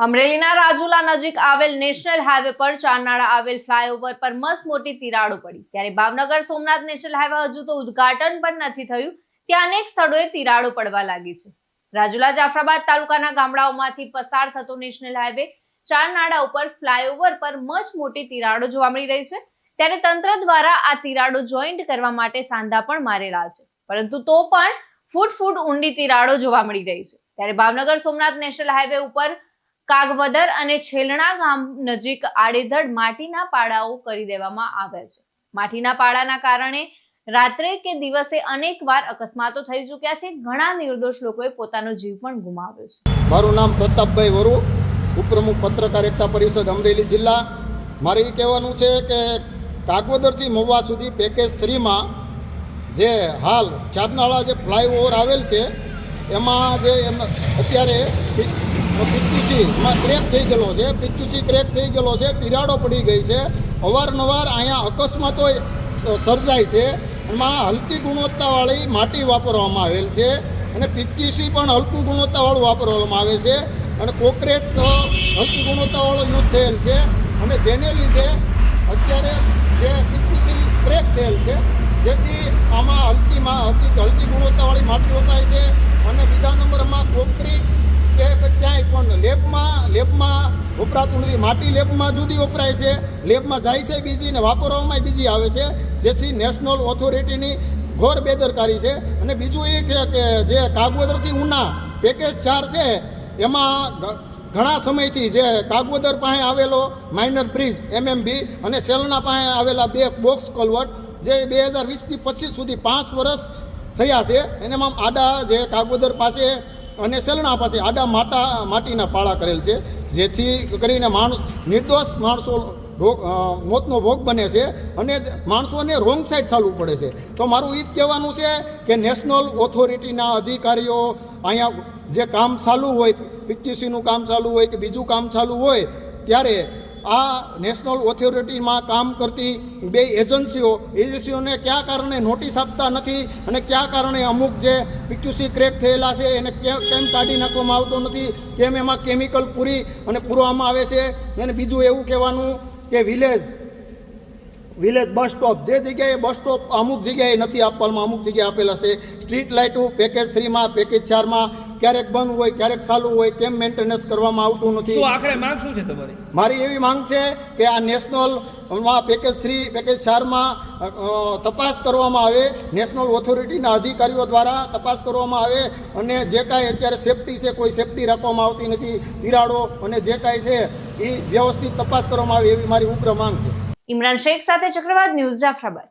અમરેલીના રાજુલા નજીક આવેલ નેશનલ હાઈવે પર ચારનાળા આવેલ ફ્લાયઓવર પર મસ્ત મોટી તિરાડો પડી. ત્યારે ભાવનગર સોમનાથ નેશનલ હાઈવે હજુ તો ઉદઘાટન પણ નથી થયું. ત્યાં અનેક સ્થળોએ તિરાડો પડવા લાગી છે. રાજુલા જાફરાબાદ તાલુકાના ગામડાઓમાંથી પસાર થતો નેશનલ હાઈવે ચારનાળા ઉપર ફ્લાયઓવર પર મચ મોટી તિરાડો જોવા મળી રહી છે. ત્યારે તંત્ર દ્વારા આ તિરાડો જોઈન્ટ કરવા માટે સાંધા પણ મારેલા છે. પરંતુ તો પણ ફૂટ ફૂટ ઊંડી તિરાડો જોવા મળી રહી છે. ત્યારે ભાવનગર સોમનાથ નેશનલ હાઈવે ઉપર કાગવદર અને છેલણા ગામ નજીક આડેધડ માટીના પાડાઓ કરી દેવામાં આવ્યા છે. માટીના પાડાના કારણે રાત્રે કે દિવસે અનેકવાર અકસ્માતો થઈ ચૂક્યા છે. ઘણા નિર્દોષ લોકોએ પોતાનો જીવ પણ ગુમાવ્યો છે. મારું નામ પ્રતાપભાઈ વરુ, ઉપપ્રમુખ પત્રકાર એકતા પરિષદ અમરેલી જિલ્લા. મારે એ કહેવાનું છે કે કાગવદરથી મહુવા સુધી પેકેજ થ્રીમાં જે હાલ ચારનાળા જે ફ્લાયઓવર આવેલ છે, એમાં જે એમ, અત્યારે પિત્યુસીમાં ક્રેક થઈ ગયેલો છે. પિત્યુસી ક્રેક થઈ ગયેલો છે. તિરાડો પડી ગઈ છે. અવારનવાર અહીંયા અકસ્માતો સર્જાય છે. એમાં હલકી ગુણવત્તાવાળી માટી વાપરવામાં આવેલ છે. અને પિત્તુસી પણ હલકું ગુણવત્તાવાળું વાપરવામાં આવે છે. અને કોક્રેટ હલકી ગુણવત્તાવાળો યુઝ થયેલ છે. અને જેને લીધે અત્યારે જે પીટીસી ક્રેક થયેલ છે, જેથી આમાં હલકીમાં હલકી હલકી ગુણવત્તાવાળી માટી વપરાય છે. અને બીજા નંબરમાં કોન્ક્રીટ કે ક્યાંય પણ લેબમાં વપરાતું નથી. માટી લેબમાં જુદી વપરાય છે. લેબમાં જાય છે બીજી ને વાપરવામાં બીજી આવે છે. જેથી નેશનલ ઓથોરિટીની ઘોર બેદરકારી છે. અને બીજું એ કે જે કાગવદરથી ઉના પેકેજ ચાર છે, એમાં ઘણા સમયથી જે કાગવદર પાસે આવેલો માઇનર બ્રિજ, એમએમબી અને સેલના પાસે આવેલા બે બોક્સ કલવટ જે બે હજાર વીસથી પચીસ સુધી પાંચ વર્ષ થયા છે. એનામાં આડા જે કાગોદર પાસે અને સેલણા પાસે આડા માટા, માટીના પાળા કરેલ છે, જેથી કરીને માણસ, નિર્દોષ માણસો રોગ મોતનો ભોગ બને છે અને માણસોને રોંગ સાઈડ ચાલવું પડે છે. તો મારું એ જ કહેવાનું છે કે નેશનલ ઓથોરિટીના અધિકારીઓ અહીંયા જે કામ ચાલુ હોય પીટીસીનું કામ ચાલુ હોય કે બીજું કામ ચાલુ હોય, ત્યારે આ નેશનલ ઓથોરિટીમાં કામ કરતી બે એજન્સીઓ, એજન્સીઓને કયા કારણે નોટિસ આપતા નથી અને કયા કારણે અમુક જે પીક્યુસી ક્રેક થયેલા છે એને કેમ કાઢી નાખવામાં આવતો નથી, કેમ એમાં કેમિકલ પૂરી અને પૂરવામાં આવે છે, અને બીજું એવું કહેવાનું કે વિલેજ વિલેજ બસ સ્ટોપ. જે જગ્યાએ બસ સ્ટોપ અમુક જગ્યાએ નથી આપવામાં અમુક જગ્યાએ આપેલા છે. સ્ટ્રીટ લાઇટો પેકેજ થ્રીમાં પેકેજ ચારમાં ક્યારેક બંધ હોય ક્યારેક ચાલુ હોય કેમ મેન્ટેનન્સ કરવામાં આવતું નથી? આખરે માંગ શું છે તમારી? મારી એવી માંગ છે કે આ નેશનલ પેકેજ થ્રી પેકેજ ચારમાં તપાસ કરવામાં આવે. નેશનલ ઓથોરિટીના અધિકારીઓ દ્વારા તપાસ કરવામાં આવે અને જે કાંઈ અત્યારે સેફટી છે કોઈ સેફટી રાખવામાં આવતી નથી. તિરાડો અને જે કાંઈ છે એ વ્યવસ્થિત તપાસ કરવામાં આવે એવી મારી ઉગ્ર માંગ છે. ઇમરાન શેખ સાથે ચક્રવાત ન્યૂઝ જાફરાબાદ.